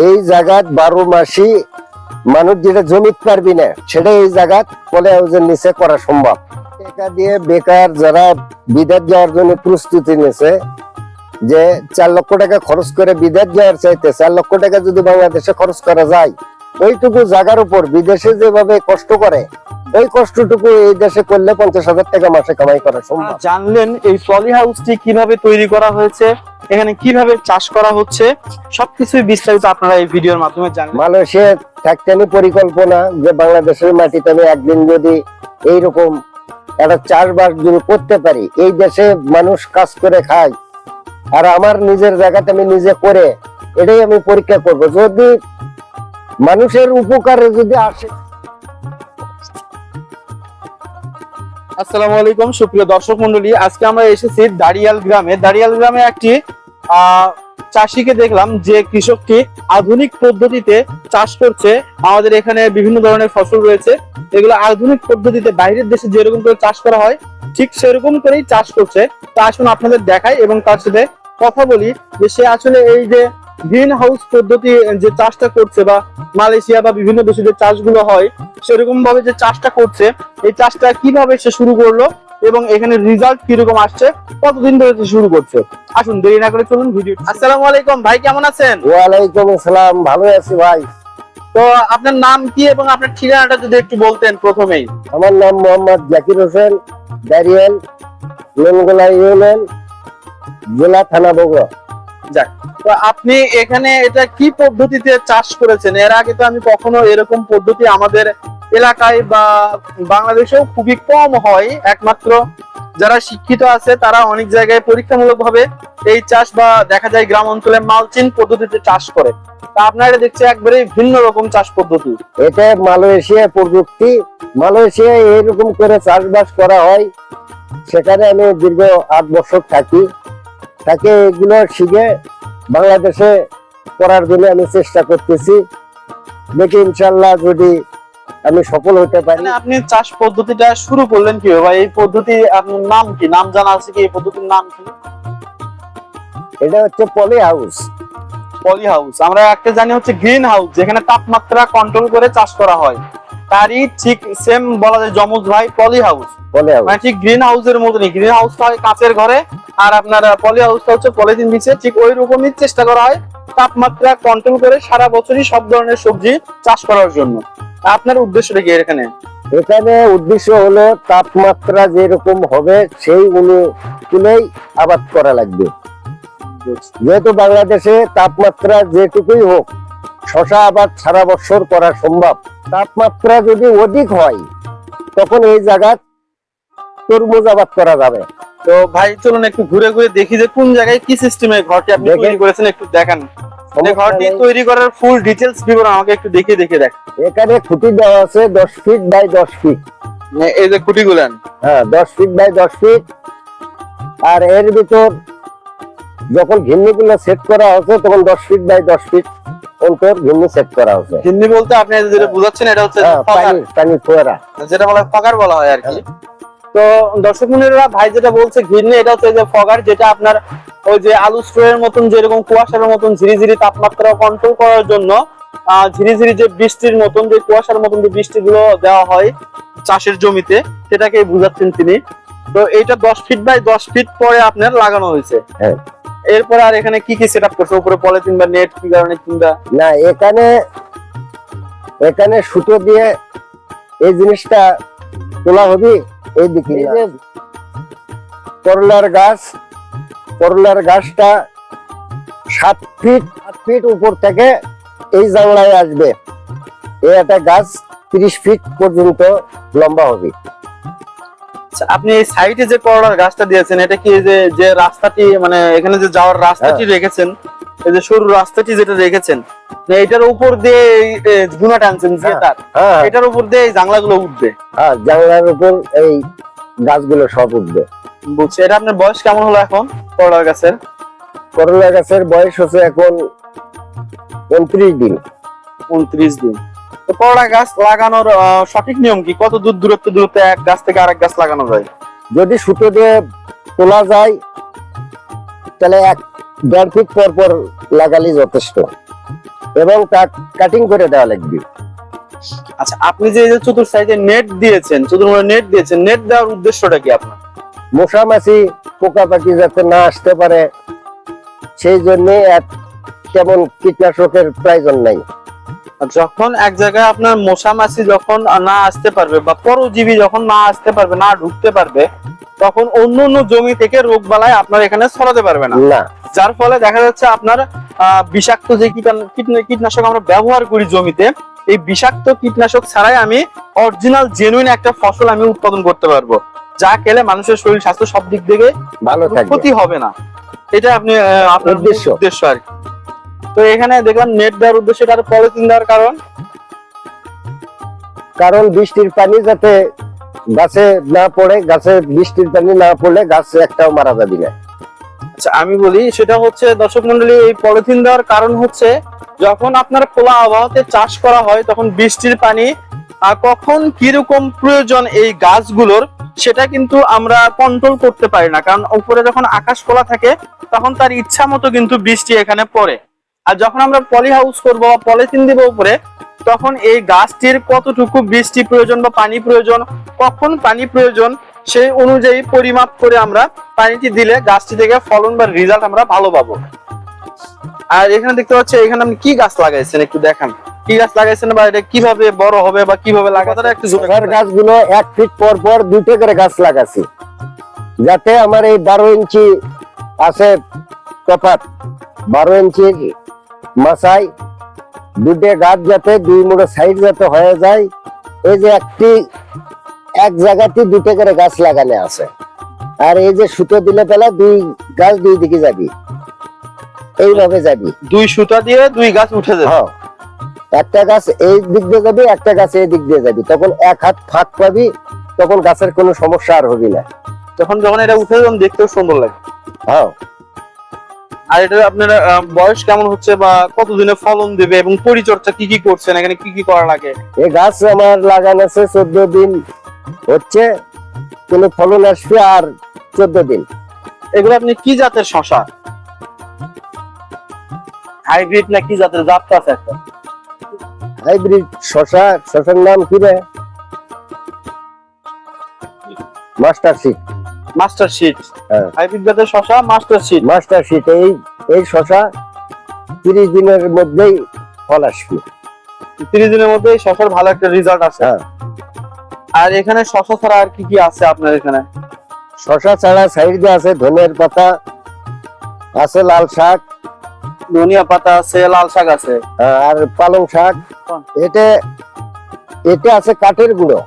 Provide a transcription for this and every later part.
এই জায়গাত বারো মাসি মানুষ যেটা জমিত পারবি না, সেটা এই জায়গাত পলে হাউসের নিচে করা সম্ভব। টাকা দিয়ে বেকার যারা বিদেশ যাওয়ার জন্য প্রস্তুতি নিয়েছে যে চার লক্ষ টাকা খরচ করে বিদেশ যাওয়ার চাইতে চার লক্ষ টাকা যদি বাংলাদেশে খরচ করা যায়, ওইটুকু জায়গার উপর বিদেশে যেভাবে কষ্ট করে ওই কষ্টটুকু এই দেশে করলে পঞ্চাশ হাজার টাকা মাসে কামাই করা সম্ভব। জানলেন এই পলি হাউসটি কীভাবে তৈরি করা হয়েছে এখানে কীভাবে চাষ করা হচ্ছে সবকিছুই বিস্তারিত আপনারা এই ভিডিওর মাধ্যমে জানলেন মালয়েশিয়ার থাকতেনি পরিকল্পনা যে বাংলাদেশের মাটিতে আমি একদিন যদি এইরকম একটা চাষবাস যদি করতে পারি এই দেশে মানুষ কাজ করে খায় আর আমার নিজের জায়গাতে আমি নিজে করে এটাই আমি পরীক্ষা করব। যদি মানুষের উপকারে যদি আসে আসসালামু আলাইকুম, সুপ্রিয় দর্শক মন্ডলী আজকে আমরা এসেছি দাড়িয়াল গ্রামে। দাড়িয়াল গ্রামে একটি চাষিকে দেখলাম যে কৃষকটি আধুনিক পদ্ধতিতে চাষ করছে। আমাদের এখানে বিভিন্ন ধরনের ফসল রয়েছে। এগুলো আধুনিক পদ্ধতিতে বাইরের দেশে যেরকম করে চাষ করা হয়, ঠিক সেরকম করেই চাষ করছে। তা আসুন আপনাদের দেখাই এবং তার সাথে কথা বলি যে সে আসলে এই যে গ্রিন হাউস পদ্ধতি যে চাষটা করছে বা মালয়েশিয়া বা বিভিন্ন দেশে যে চাষগুলো হয় সেরকম ভাবে যে চাষটা করছে এই চাষটা কীভাবে সে শুরু করল এবং এখানে রেজাল্ট কীরকম আসছে কতদিন ধরে সে শুরু করছে? আসুন দেরি না করে চলুন ভিডিও আসসালামু আলাইকুম ভাই কেমন আছেন? ওয়ালাইকুম আসসালাম ভালো আছি ভাই। তো আপনার নাম কি এবং আপনার ঠিকানাটা যদি একটু বলতেন প্রথমেই। আমার নাম মোহাম্মদ জাকির হোসেন দারিয়াল মেনগোলা ইউনিয়ন জেলা থানা বগুড়া। যাক তো আপনি এখানে এটা কি পদ্ধতিতে চাষ করেছেন? এর আগে তো আমি কখনো এরকম পদ্ধতি আমাদের এলাকায় বা বাংলাদেশেও খুবই কম হয়। একমাত্র যারা শিক্ষিত আছে, তারা অনেক জায়গায় পরীক্ষামূলক ভাবে এই চাষ বা দেখা যায় গ্রাম অঞ্চলে মালচিন পদ্ধতিতে চাষ করে। তা আপনারা দেখছি একবারে ভিন্ন রকম চাষ পদ্ধতি। এটা মালয়েশিয়া প্রযুক্তি। মালয়েশিয়ায় এরকম করে চাষবাস করা হয়। সেখানে আমি দীর্ঘ আট বছর থাকি। তাকে এগুলো শিখে বাংলাদেশে করার জন্য আমি চেষ্টা করতেছি। দেখি ইনশাল্লাহ যদি আমি সফল হতে পারি। আপনি চাষ পদ্ধতিটা শুরু করলেন কি ভাই? এই পদ্ধতি আপনার নাম কি? নাম জানা আছে কি এই পদ্ধতির নাম কি? এটা হচ্ছে পলি হাউস পলি হাউস আমরা একটা জানি হচ্ছে গ্রিন হাউস যেখানে তাপমাত্রা কন্ট্রোল করে চাষ করা হয়। তারই ঠিক সেম বলা যায় যমজ ভাই পলি হাউস মানে ঠিক গ্রিন হাউসের মতনই। গ্রিন হাউসটা হয় কাঁচের ঘরে আর আপনার পলি হাউসটা হচ্ছে পলিথিন বিছে ঠিক ওই রকমই চেষ্টা করা হয় তাপমাত্রা কন্ট্রোল করে সারা বছরই সব ধরনের সবজি চাষ করার জন্য। আপনার উদ্দেশ্যটা কি এখানে? এখানে উদ্দেশ্য হলো তাপমাত্রা যেরকম হবে সেই অনুকূলেই আবাদ করা লাগবে। যেহেতু বাংলাদেশে তাপমাত্রা যেটুকুই হোক শশা আবাদ সারা বছর করা সম্ভব। তাপমাত্রা যদি অধিক হয় তখন এই জায়গা তরমুজ আবাদ করা যাবে। তো ভাই চলুন একটু ঘুরে ঘুরে দেখি যে কোন জায়গায় কি সিস্টেমে ঘরটি আপনি তৈরি করেছেন একটু দেখান। ঘরটি তৈরি করার ফুল ডিটেলস বিবরণ আমাকে একটু দেখিয়ে দেখিয়ে দেখ এখানে খুঁটি দেওয়া আছে দশ ফিট বাই দশ ফিট মানে এই যে হ্যাঁ দশ ফিট বাই দশ ফিট আর এর ভিতর যখন সেট করা হচ্ছে তখন দশ ফিট বাই দশ ফিট ঘিন্নি সেট করা হচ্ছে হিন্দি বলতে আপনি যেটা বুঝাচ্ছেন এটা হচ্ছে হ্যাঁ পানি পানি ফোয়ারা। যেটা বলা হয় ফগার বলা হয় আর কি। তো দর্শক মন্ডলীরা ভাই যেটা বলছে ঘিরনি এটা হচ্ছে যে ফগার যেটা আপনার ওই যে আলু স্টোরের মতন যেরকম কুয়াশার মতন ঝিরি ঝিরি তাপমাত্রা কন্ট্রোল করার জন্য আহ, ঝিরি ঝিরি যে বৃষ্টির মতন যে কুয়াশার মতন যে বৃষ্টিগুলো দেওয়া হয় চাষের জমিতে সেটাকে বুঝাচ্ছেন তিনি। তো এইটা দশ ফিট বাই দশ ফিট পরে আপনার লাগানো হয়েছে। হ্যাঁ। এরপরে আর এখানে কি কি সেট আপ করছে? উপরে পলিথিন বা নেট কি কারণে কিংবা? না এখানে এখানে সুতো দিয়ে এই জিনিসটা তোলা হবে এই দিকে এই না। যে করলার গাছ করলার গাছটা সাত ফিট আট ফিট উপর থেকে এই জানলায় আসবে। এই একটা গাছ তিরিশ ফিট পর্যন্ত লম্বা হবে। আপনি এই সাইডে যে করলার গাছটা দিয়েছেন এটা কি যে যে রাস্তাটি মানে এখানে যে যাওয়ার রাস্তাটি রেখেছেন এই যে সরু রাস্তাটি যেটা রেখেছেন এটার উপর দিয়ে গুনা টানছেন যে হ্যাঁ। তার হ্যাঁ। এটার উপর দিয়ে এই জাংলাগুলো উঠবে। হ্যাঁ জানলার উপর এই গাছগুলো সব উঠবে। বুঝছি এটা আপনার বয়স কেমন হলো এখন করলার গাছের? করলা গাছের বয়স হচ্ছে এখন উনত্রিশ দিন। উনত্রিশ দিন। তো করলা গাছ লাগানোর সঠিক নিয়ম কি? কত দূর দূরত্ব দূরত্বে এক গাছ থেকে আরেক গাছ লাগানো যায়? যদি সুতো দিয়ে তোলা যায় তাহলে এক দেড় ফিট পর পর লাগালে যথেষ্ট। এবং তা কাটিং করে দেওয়া লাগবে। আচ্ছা আপনি যে চতুর সাইডে নেট দিয়েছেন চতুর্মুখে নেট দিয়েছেন নেট দেওয়ার উদ্দেশ্যটা কি আপনার? মশা মাছি পোকা পাখি যাতে না আসতে পারে সেই জন্য এক তেমন কীটনাশকের প্রয়োজন নাই। যখন এক জায়গায় আপনার মশা মাছি যখন না আসতে পারবে বা পরজীবী যখন না আসতে পারবে না ঢুকতে পারবে তখন অন্য অন্য জমি থেকে রোগ বালাই আপনার এখানে ছড়াতে পারবে না। যার ফলে দেখা যাচ্ছে আপনার আহ, বিষাক্ত যে কীটনাশক আমরা ব্যবহার করি জমিতে এই বিষাক্ত কীটনাশক ছাড়াই আমি অরিজিনাল জেনুইন একটা ফসল আমি উৎপাদন করতে পারব। যা খেলে মানুষের শরীর স্বাস্থ্য সব দিক থেকে ভালো ক্ষতি হবে না। এটা আপনি আপনার উদ্দেশ্য। উদ্দেশ্য আর কি। তো এখানে দেখলাম নেট দেওয়ার উদ্দেশ্য এটা পলিথিন দেওয়ার কারণ। কারণ বৃষ্টির পানি যাতে গাছে না পড়ে গাছে বৃষ্টির পানি না পড়লে গাছ একটাও মারা যাবে না। আচ্ছা আমি বলি সেটা হচ্ছে দর্শক মন্ডলী এই পলিথিন দেওয়ার কারণ হচ্ছে যখন আপনার খোলা আবহাওয়াতে চাষ করা হয় তখন বৃষ্টির পানি কখন কীরকম প্রয়োজন এই গাছগুলোর সেটা কিন্তু আমরা কন্ট্রোল করতে পারি না। কারণ উপরে যখন আকাশ খোলা থাকে তখন তার ইচ্ছা মতো কিন্তু বৃষ্টি এখানে পড়ে। আর যখন আমরা পলি হাউস করব বা পলিথিন দিব উপরে তখন এই গাছটির কতটুকু বৃষ্টি প্রয়োজন বা পানি প্রয়োজন কখন পানি প্রয়োজন সেই অনুযায়ী পরিমাপ করে আমরা পানিটি দিলে গাছটি থেকে ফলন বা রেজাল্ট আমরা ভালো পাবো। আর এখানে দেখতে পাচ্ছি এখানে আপনি কি গাছ লাগাইছেন একটু দেখান। কি গাছ লাগাইছেন বা এটা কীভাবে বড় হবে বা কীভাবে লাগাতে একটু গাছগুলো এক ফিট পর পর দুটো করে গাছ লাগাছি যাতে আমার এই বারো ইঞ্চি আছে তফাৎ। বারো ইঞ্চির মাসাই দুটো গাছ যাতে দুই মুড়ো সাইড যাতে হয়ে যায় এই যে একটি এক জায়গাতে দুটো করে গাছ লাগানো আছে। আর এই যে সুতো দিলে পেলা দুই গাছ দুই দিকে যাবি। এইভাবে যাবি। দুই সুতা দিয়ে দুই গাছ উঠে যাবে। হ্যাঁ। একটা গাছ এই দিক দিয়ে যাবি একটা গাছ এই দিক দিয়ে যাবি। তখন এক হাত ফাঁক পাবি তখন গাছের কোনো সমস্যা আর হবি না। তখন যখন এটা উঠে যখন দেখতেও সুন্দর লাগে। হ্যাঁ। আর এটা আপনার বয়স কেমন হচ্ছে বা কতদিনে ফলন দেবে এবং পরিচর্যা কি কি করছেন এখানে কি কি করা লাগে? এই গাছ আমার লাগানো আছে চোদ্দ দিন হচ্ছে কোনো ফলন আসবে আর চোদ্দ দিন। এগুলো আপনি কি জাতের শশা? হাইব্রিড না কি জাতের? জাত আছে একটা। হাইব্রিড শশা শশার নাম কি রে? মাস্টার সিট মাস্টার শিট হ্যাঁ। হাইব্রিড জাতের শশা মাস্টার শিট মাস্টার সিট এই এই শশা তিরিশ দিনের মধ্যেই ফল আসবে। তিরিশ দিনের মধ্যে শশার ভালো একটা রেজাল্ট আছে হ্যাঁ। আর এখানে শশা ছাড়া আর কি কি আছে আপনার এখানে? শশা ছাড়া সাইড আছে ধনের পাতা আছে লাল শাক। ধনিয়া পাতা আছে লাল শাক আছে। আর পালং শাক। হ্যাঁ। এটা এটা আছে কাঠের গুঁড়ো।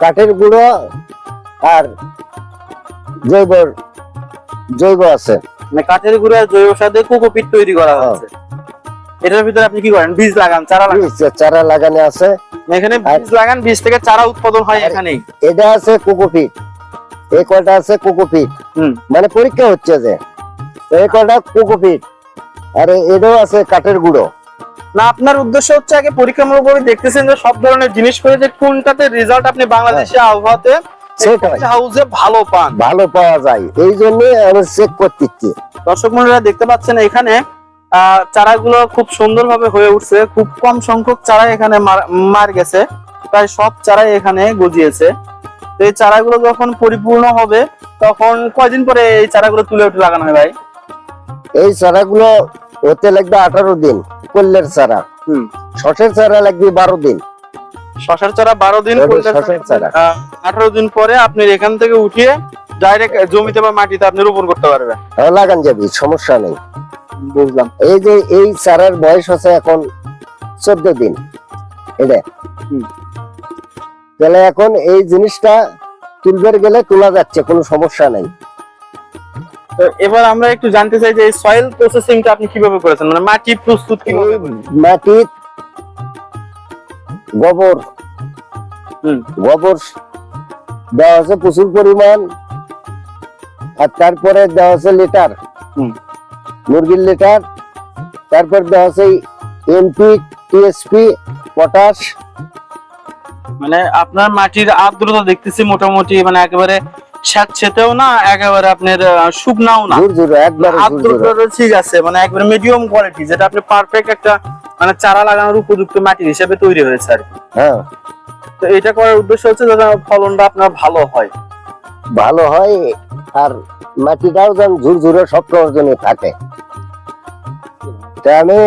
কাঠের গুঁড়ো আর জৈব জৈব আছে। মানে কাঠের গুঁড়ো আর জৈব সার দিয়ে কোকোপিট তৈরি করা হ্যাঁ। হচ্ছে। এটার ভিতরে আপনি কি করেন? বীজ লাগান চারা লাগান। চারা লাগানো আছে। এখানে বীজ লাগান বীজ থেকে চারা উৎপাদন হয় এখানেই। এটা আছে কোকোপিট। এই কয়টা আছে? কোকোপিট। মানে পরীক্ষা হচ্ছে যে এই কয়টা? কোকোপিট। আর এটাও আছে কাঠের গুঁড়ো। না আপনার উদ্দেশ্য হচ্ছে আগে পরীক্ষামূলক ভাবে দেখতেছেন যে সব ধরনের জিনিস করে যে কোনটাতে রেজাল্ট আপনি বাংলাদেশে আবহাওয়াতে হাউসে ভালো পান। ভালো পাওয়া যায়। এই জন্য আমি চেক করতেছি দর্শক মন্ডলীরা দেখতে পাচ্ছেন এখানে চারাগুলো খুব সুন্দরভাবে হয়ে উঠছে। খুব কম সংখ্যক চারা এখানে মার- গেছে। প্রায় সব এখানে গজিয়েছে। তো এই চারাগুলো যখন পরিপূর্ণ হবে তখন কয়দিন পরে এই চারাগুলো তুলে উঠে লাগানো হয় ভাই? এই চারাগুলো হতে লাগবে আঠারো দিন কল্যের চারা। হুম। শসের চারা লাগবে বারো দিন। শশার চারা বারো দিন আঠারো দিন পরে আপনি এখান থেকে উঠিয়ে ডাইরেক্ট জমিতে বা মাটিতে আপনি রোপণ করতে পারবেন। লাগান যাবি সমস্যা নেই। বুঝলাম। এই যে এই চারার বয়স আছে এখন চোদ্দ দিন। এটা তাহলে এখন এই জিনিসটা তুলবার গেলে তোলা যাচ্ছে কোনো সমস্যা নেই। তো এবার আমরা একটু জানতে চাই যে সয়েল প্রসেসিংটা আপনি কীভাবে করেছেন? মানে মাটি প্রস্তুত কীভাবে? মাটির গোবর। গোবর দেওয়া আছে প্রচুর পরিমাণ আর তারপরে দেওয়া আছে লিটার। মুরগির লিটার তারপর দেওয়া আছে এমপি টিএসপি পটাশ মানে আপনার মাটির আর্দ্রতা দেখতেছি মোটামুটি মানে একেবারে স্যাঁতসেতেও না একেবারে আপনার শুকনাও না। একবার আর্দ্রতা ঠিক আছে মানে একবারে মিডিয়াম কোয়ালিটি যেটা আপনি পারফেক্ট একটা মানে চারা লাগানোর উপযুক্ত মাটি হিসেবে তৈরি হয়েছে আর কি। হ্যাঁ। তো এটা করার উদ্দেশ্য হচ্ছে যাতে ফলনটা আপনার ভালো হয়। ভালো হয় আর মাটিটাও যেন ঝুর ঝুরে সব প্রয়োজনে থাকে। তা আমি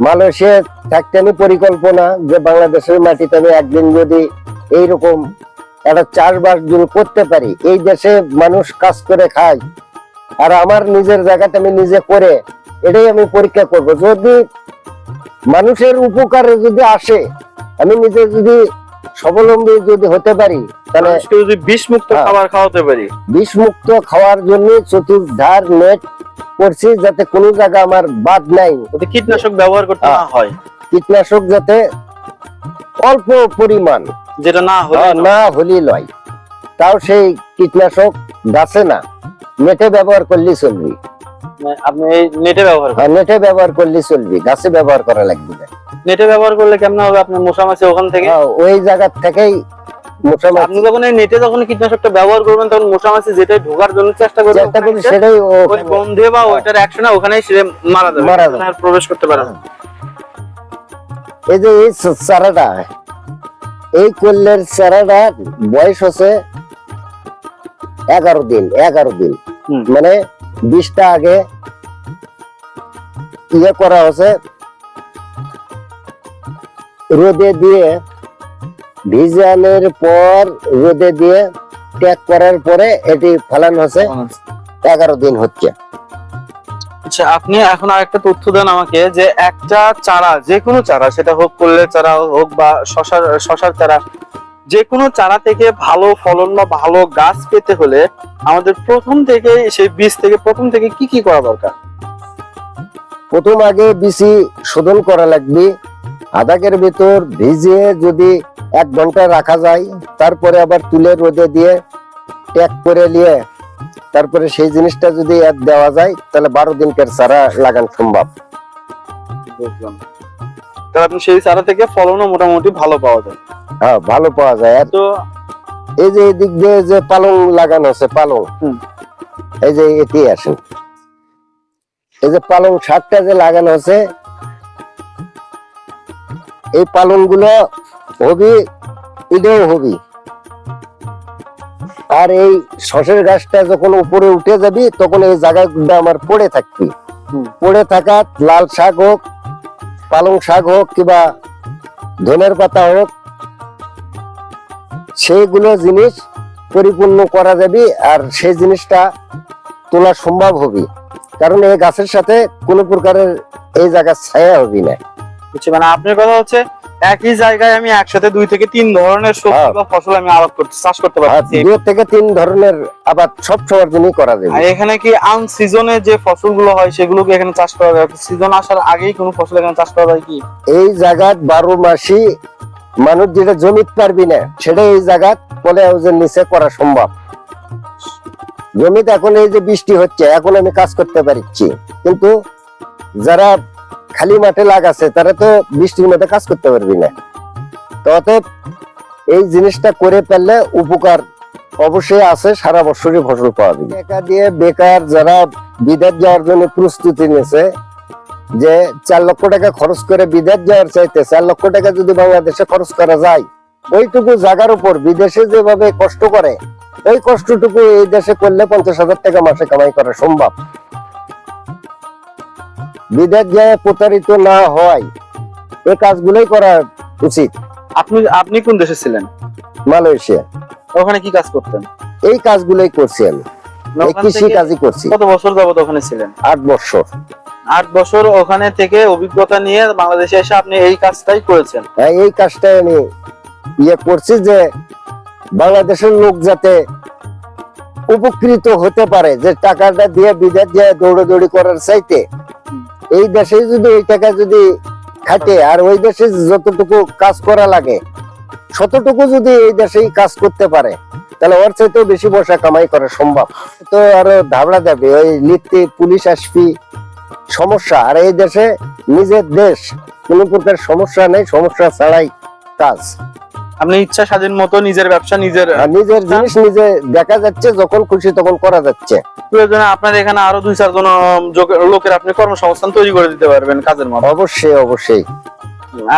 মালয়েশিয়া থাকতে আমি পরিকল্পনা যে বাংলাদেশের মাটিতে আমি একদিন যদি এইরকম একটা চাষবাস যদি করতে পারি এই দেশে মানুষ কাজ করে খায় আর আমার নিজের জায়গাতে আমি নিজে করে এটাই আমি পরীক্ষা করব। যদি মানুষের উপকারে যদি আসে আমি নিজে যদি স্বাবলম্বী যদি হতে পারি তাহলে যদি বিষ মুক্ত হ্যাঁ। খাবার খাওয়াতে পারি। বিষ মুক্ত খাওয়ার জন্য চতুর্ধার নেট করছি যাতে কোনো জায়গা আমার বাদ নাই। কীটনাশক ব্যবহার করতে হ্যাঁ। না হয়। কীটনাশক যাতে অল্প পরিমাণ যেটা না হলে না হলি লয়। তাও সেই কীটনাশক গাছে না নেটে ব্যবহার করলে চলবি। আপনি এই নেটে ব্যবহার করেন? নেটে ব্যবহার করলে চলবি গাছে ব্যবহার করা লাগবে। না নেটে ব্যবহার করলে কেমন হবে আপনার মশা মাছি ওখান থেকে? ওই জায়গা থেকেই আপনি যখন এই নেটে যখন কীটনাশকটা ব্যবহার করবেন তখন মশা মাছি যেটাই ঢোকার জন্য চেষ্টা করবে চেষ্টা করি সেটাই ওই গন্ধে বা ওইটার অ্যাকশনে ওখানেই সে মারা যাবে মারা ওখানে আর প্রবেশ করতে পারে না। এই যে এই চারাটা এই চারাটা বয়স হচ্ছে এগারো দিন এগারো দিন। মানে বিশটা আগে ইয়ে করা হচ্ছে রোদে দিয়ে ভিজানোর পর রোদে দিয়ে ট্যাগ করার পরে এটি ফলানো হচ্ছে এগারো দিন হচ্ছে। আচ্ছা আপনি এখন আরেকটা তথ্য দেন আমাকে যে একটা চারা যে কোনো চারা সেটা হোক কল্লের চারা হোক বা শশার শশার চারা যে কোনো চারা থেকে ভালো ফলন বা ভালো গাছ পেতে হলে আমাদের প্রথম থেকে সেই বীজ থেকে প্রথম থেকে কি কি করা দরকার? প্রথম আগে বিসি শোধন করা লাগবে। আদাকের ভিতর ভিজিয়ে যদি এক ঘণ্টা রাখা যায় তারপরে আবার তুলে রোদে দিয়ে ট্যাগ করে নিয়ে তারপরে সেই জিনিসটা যদি এক দেওয়া যায় তাহলে বারো দিনকার চারা লাগান সম্ভব। তাহলে আপনি সেই চারা থেকে ফলনও মোটামুটি ভালো পাওয়া যায়। হ্যাঁ ভালো পাওয়া যায়। আর তো এই যে এদিক দিয়ে যে পালং লাগানো আছে পালং। এই যে এটি আসেন। এই যে পালং শাকটা যে লাগানো আছে এই পালংগুলো হবি এটাও হবি। আর এই শসের গাছটা যখন উপরে উঠে যাবি তখন এই জায়গাগুলো আমার পড়ে থাকবি। পড়ে থাকা লাল শাক হোক পালং শাক হোক কিবা ধনের পাতা হোক সেইগুলো জিনিস পরিপূর্ণ করা যাবে আর সেই জিনিসটা তোলা সম্ভব হবে। কারণ এই গাছের সাথে কোনো প্রকারের এই জায়গা ছায়া হবে না। বুঝছি মানে আপনার কথা হচ্ছে একই জায়গায় আমি একসাথে দুই থেকে তিন ধরনের সবজি হ্যাঁ। বা ফসল আমি আবাদ করতে চাষ করতে আর পারছি দুই থেকে তিন ধরনের আবার সব সময়ের জন্যই করা যাবে। এখানে কি আন সিজনে যে ফসলগুলো হয় সেগুলো কি এখানে চাষ করা যায়? সিজন আসার আগেই কোনো ফসল এখানে চাষ করা যায় কি? এই জায়গায় বারো মাসি মানুষ যেটা জমিতে পারবি না সেটা এই জায়গাত পলে হাউসের নিচে করা সম্ভব। জমিতে এখন এই যে বৃষ্টি হচ্ছে, এখন আমি কাজ করতে পারছি। কিন্তু যারা খালি মাঠে লাগাছে তারা তো বৃষ্টির মধ্যে কাজ করতে পারবি না। তো অতএব এই জিনিসটা করে ফেললে উপকার অবশ্যই আছে, সারা বছরই ফসল পাওয়া যাবে। দিয়ে বেকার যারা বিদেশ যাওয়ার জন্য প্রস্তুতি নিয়েছে যে চার লক্ষ টাকা খরচ করে বিদেশ যাওয়ার চাইতে চার লক্ষ টাকা যদি বাংলাদেশে খরচ করা যায় ওইটুকু জায়গার উপর বিদেশে যেভাবে কষ্ট করে ওই কষ্টটুকু এই দেশে করলে পঞ্চাশ হাজার টাকা মাসে কামাই করা সম্ভব। বিদেশ যায় প্রতারিত না হয় এই কাজগুলোই করা উচিত। আপনি আপনি কোন দেশে ছিলেন? মালয়েশিয়া। ওখানে কি কাজ করতেন? এই কাজগুলোই করছি আমি। কৃষি কাজই করছি। কত বছর যাবত ওখানে ছিলেন? আট বছর। আট বছর ওখানে থেকে অভিজ্ঞতা নিয়ে বাংলাদেশে এসে আপনি এই কাজটাই করেছেন? হ্যাঁ, এই কাজটাই আমি ইয়ে করছি যে বাংলাদেশের লোক যাতে উপকৃত হতে পারে যে টাকাটা দিয়ে বিদেশ যায় দৌড়াদৌড়ি করার চাইতে। এই দেশে যদি ওই টাকা যদি খাটে আর ওই দেশে যতটুকু কাজ করা লাগে ততটুকু যদি এই দেশেই কাজ করতে পারে তাহলে ওর চাইতেও বেশি পয়সা কামাই করা সম্ভব। তো আরও ধাবড়া যাবে ওই লিখতে পুলিশ আসবি সমস্যা। আর এই দেশে নিজের দেশ কোনো প্রকার সমস্যা নেই সমস্যা ছাড়াই কাজ। আপনি ইচ্ছা স্বাধীন মতো নিজের ব্যবসা নিজের নিজের জিনিস নিজে দেখা যাচ্ছে যখন খুশি তখন করা যাচ্ছে। প্রয়োজনে আপনার এখানে আরও দুই চারজন লোকের আপনি কর্মসংস্থান তৈরি করে দিতে পারবেন কাজের মতো অবশ্যই অবশ্যই।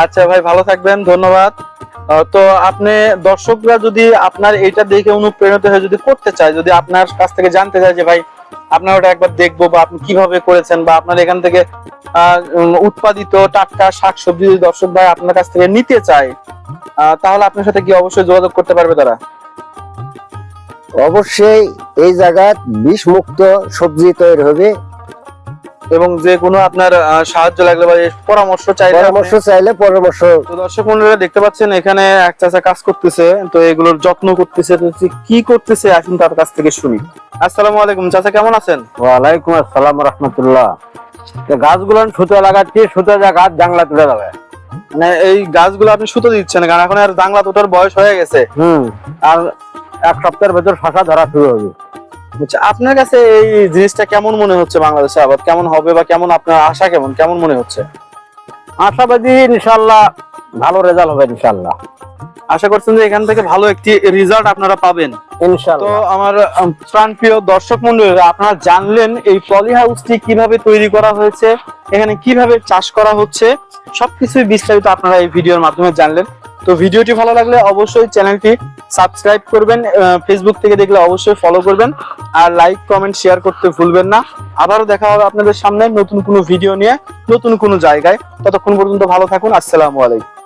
আচ্ছা ভাই ভালো থাকবেন ধন্যবাদ। তো আপনি দর্শকরা যদি আপনার এটা দেখে অনুপ্রেরিত হয়ে যদি করতে চায়, যদি আপনার কাছ থেকে জানতে চায় যে, ভাই, আপনার ওটা একবার দেখব বা আপনি কীভাবে করেছেন বা আপনার এখান থেকে উৎপাদিত টাটকা শাকসবজি যদি দর্শক ভাই আপনার কাছ থেকে নিতে চায় তাহলে আপনার সাথে কি অবশ্যই যোগাযোগ করতে পারবে তারা? অবশ্যই এই জায়গায় বিষ মুক্ত সবজি তৈরি হবে। এবং যে কোনো আপনার সাহায্য লাগলে বা পরামর্শ চাইলে পরামর্শ চাইলে পরামর্শ। তো দর্শক মন্ডলীরা দেখতে পাচ্ছেন এখানে এক চাচা কাজ করতেছে তো এগুলোর যত্ন করতেছে তো কি করতেছে আসুন তার কাছ থেকে শুনি। আসসালামু আলাইকুম চাচা কেমন আছেন? ওয়ালাইকুম আসসালাম রহমতুল্লাহ। গাছগুলো সুতো লাগাচ্ছি সুতো যা গাছ জাংলা তুলে যাবে মানে এই গাছগুলো আপনি সুতো দিচ্ছেন কারণ এখন আর জাংলা তোটার বয়স হয়ে গেছে। হুম। আর এক সপ্তাহের ভেতর শশা ধরা শুরু হবে। আচ্ছা, আপনার কাছে এই জিনিসটা কেমন মনে হচ্ছে বাংলাদেশে আবাদ? কেমন হবে বা কেমন আপনার আশা কেমন? কেমন মনে হচ্ছে? আশাবাদী ইনশাল্লাহ ভালো রেজাল্ট হবে ইনশাল্লাহ আশা করছেন যে এখান থেকে ভালো একটি রেজাল্ট আপনারা পাবেন। তো আমার প্রাণপ্রিয় দর্শক মন্ডলীরা আপনারা জানলেন এই পলি হাউসটি কীভাবে তৈরি করা হয়েছে এখানে কীভাবে চাষ করা হচ্ছে সবকিছু বিস্তারিত আপনারা এই ভিডিওর মাধ্যমে জানলেন। তো ভিডিওটি ভালো লাগলে অবশ্যই চ্যানেলটি সাবস্ক্রাইব করবেন ফেসবুক থেকে দেখলে অবশ্যই ফলো করবেন, আর লাইক কমেন্ট শেয়ার করতে ভুলবেন না। আবারও দেখা হবে আপনাদের সামনে নতুন কোনো ভিডিও নিয়ে, নতুন কোনো জায়গায়। ততক্ষণ পর্যন্ত ভালো থাকুন, আসসালামু আলাইকুম।